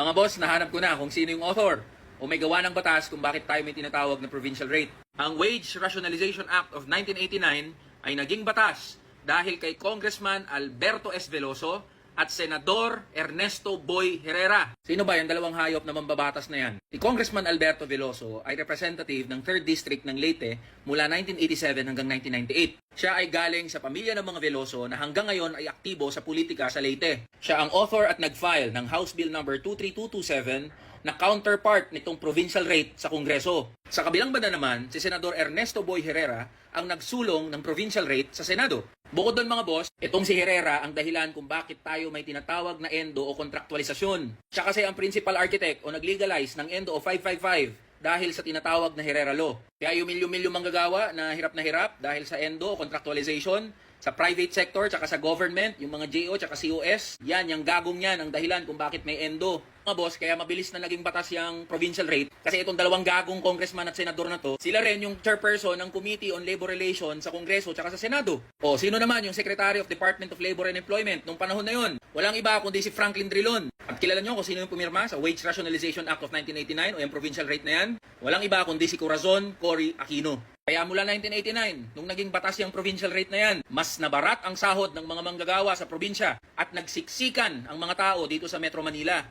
Mga boss, nahanap ko na kung sino yung author o may gawa ng batas kung bakit tayo may tinatawag na provincial rate. Ang Wage Rationalization Act of 1989 ay naging batas dahil kay Congressman Alberto S. Veloso at Senador Ernesto Boy Herrera. Sino ba yung dalawang hayop na mambabatas na yan? Si Congressman Alberto Veloso ay representative ng 3rd District ng Leyte mula 1987 hanggang 1998. Siya ay galing sa pamilya ng mga Veloso na hanggang ngayon ay aktibo sa politika sa Leyte. Siya ang author at nag-file ng House Bill number 23227 na counterpart nitong provincial rate sa Kongreso. Sa kabilang banda naman, si Senador Ernesto Boy Herrera ang nagsulong ng provincial rate sa Senado. Bukod doon mga boss, itong si Herrera ang dahilan kung bakit tayo may tinatawag na endo o kontraktualisasyon. Siya kasi ang principal architect o naglegalize ng endo o 555 dahil sa tinatawag na Herrera Law. Kaya yung milyon-milyon manggagawa na hirap na hirap dahil sa endo contractualization, sa private sector, tsaka sa government, yung mga JO, tsaka COS, yan, yung gagong yan, ang dahilan kung bakit may endo. Mga boss, kaya mabilis na naging batas yung provincial rate kasi itong dalawang gagong congressman at senador na to, sila rin yung chairperson ng Committee on Labor Relations sa Kongreso tsaka sa Senado. O, sino naman yung Secretary of Department of Labor and Employment nung panahon na yon? Walang iba kundi si Franklin Drilon. At kilala nyo kung sino yung pumirma sa Wage Rationalization Act of 1989 o yung provincial rate na yan? Walang iba kundi si Corazon Cory Aquino. Kaya mula 1989, nung naging batas yung provincial rate na yan, mas nabarat ang sahod ng mga manggagawa sa probinsya at nagsiksikan ang mga tao dito sa Metro Manila.